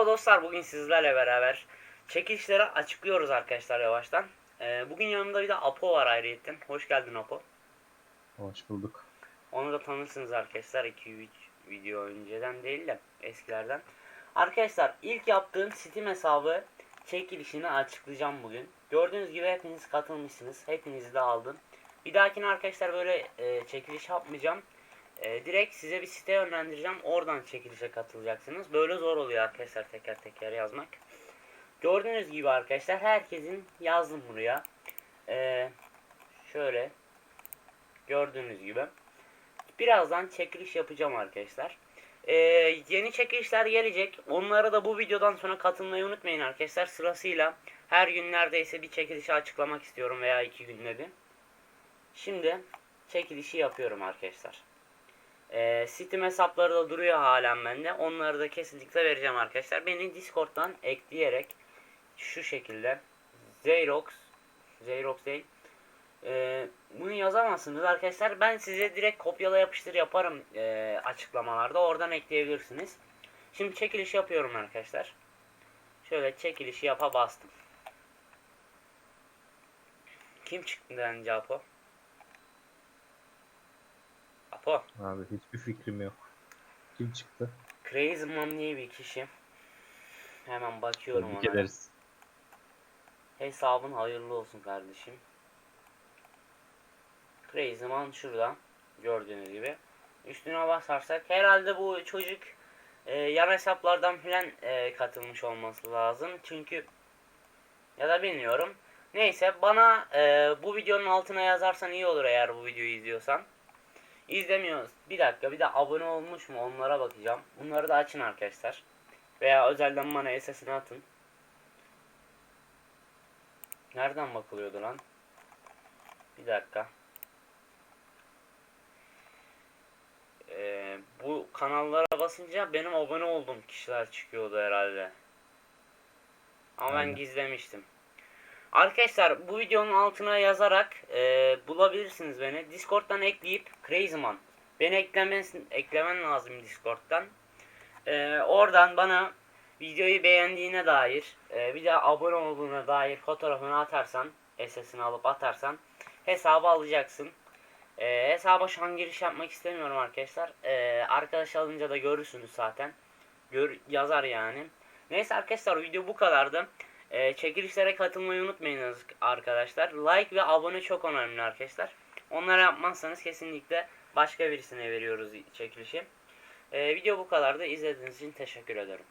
Merhaba dostlar bugün sizlerle beraber çekilişleri açıklıyoruz arkadaşlar yavaştan. Ee, bugün yanımda bir de Apo var ayrıyetten. Hoş geldin Apo. Hoş bulduk. Onu da tanırsınız arkadaşlar 2-3 video önceden değil de eskilerden. Arkadaşlar ilk yaptığım Steam hesabı çekilişini açıklayacağım bugün. Gördüğünüz gibi hepiniz katılmışsınız. Hepinizi de aldım. Bir dahakine arkadaşlar böyle e, çekiliş yapmayacağım. E, direkt size bir site yönlendireceğim. Oradan çekilişe katılacaksınız. Böyle zor oluyor arkadaşlar teker teker yazmak. Gördüğünüz gibi arkadaşlar herkesin yazdım buraya. E, şöyle gördüğünüz gibi. Birazdan çekiliş yapacağım arkadaşlar. Ee, yeni çekilişler gelecek. Onlara da bu videodan sonra katılmayı unutmayın arkadaşlar. Sırasıyla her gün neredeyse bir çekilişi açıklamak istiyorum veya iki günde bir. Şimdi çekilişi yapıyorum arkadaşlar. Ee, Steam hesapları da duruyor halen bende. Onları da kesinlikle vereceğim arkadaşlar. Beni Discord'dan ekleyerek şu şekilde Xerox Xerox değil ee, bunu yazamazsınız arkadaşlar. Ben size direkt kopyala yapıştır yaparım ee, açıklamalarda. Oradan ekleyebilirsiniz. Şimdi çekiliş yapıyorum arkadaşlar. Şöyle çekilişi yapa bastım. Kim çıktı bence Apo? Apo. Abi hiçbir fikrim yok. Kim çıktı? Crazy Mom diye bir kişi. Hemen bakıyorum Tebrik ona. ederiz. Hesabın hayırlı olsun kardeşim. Crazy Man şurada. Gördüğünüz gibi. Üstüne basarsak herhalde bu çocuk e, yan hesaplardan filan e, katılmış olması lazım. Çünkü ya da bilmiyorum. Neyse bana e, bu videonun altına yazarsan iyi olur eğer bu videoyu izliyorsan. İzlemiyoruz. Bir dakika bir de abone olmuş mu onlara bakacağım. Bunları da açın arkadaşlar. Veya özelden bana SS'ini atın. Nereden bakılıyordu lan? Bir dakika. Ee, bu kanallara basınca benim abone olduğum kişiler çıkıyordu herhalde. Ama ben Aynen. gizlemiştim. Arkadaşlar bu videonun altına yazarak e, bulabilirsiniz beni. Discord'dan ekleyip Crazyman. Beni eklemen, eklemen lazım Discord'dan. E, oradan bana videoyu beğendiğine dair e, bir de abone olduğuna dair fotoğrafını atarsan SS'ini alıp atarsan hesabı alacaksın. E, hesaba şu an giriş yapmak istemiyorum arkadaşlar. E, arkadaş alınca da görürsünüz zaten. Gör, yazar yani. Neyse arkadaşlar video bu kadardı. E, çekilişlere katılmayı unutmayınız arkadaşlar. Like ve abone çok önemli arkadaşlar. Onları yapmazsanız kesinlikle başka birisine veriyoruz çekilişi. E, video bu kadardı. İzlediğiniz için teşekkür ederim.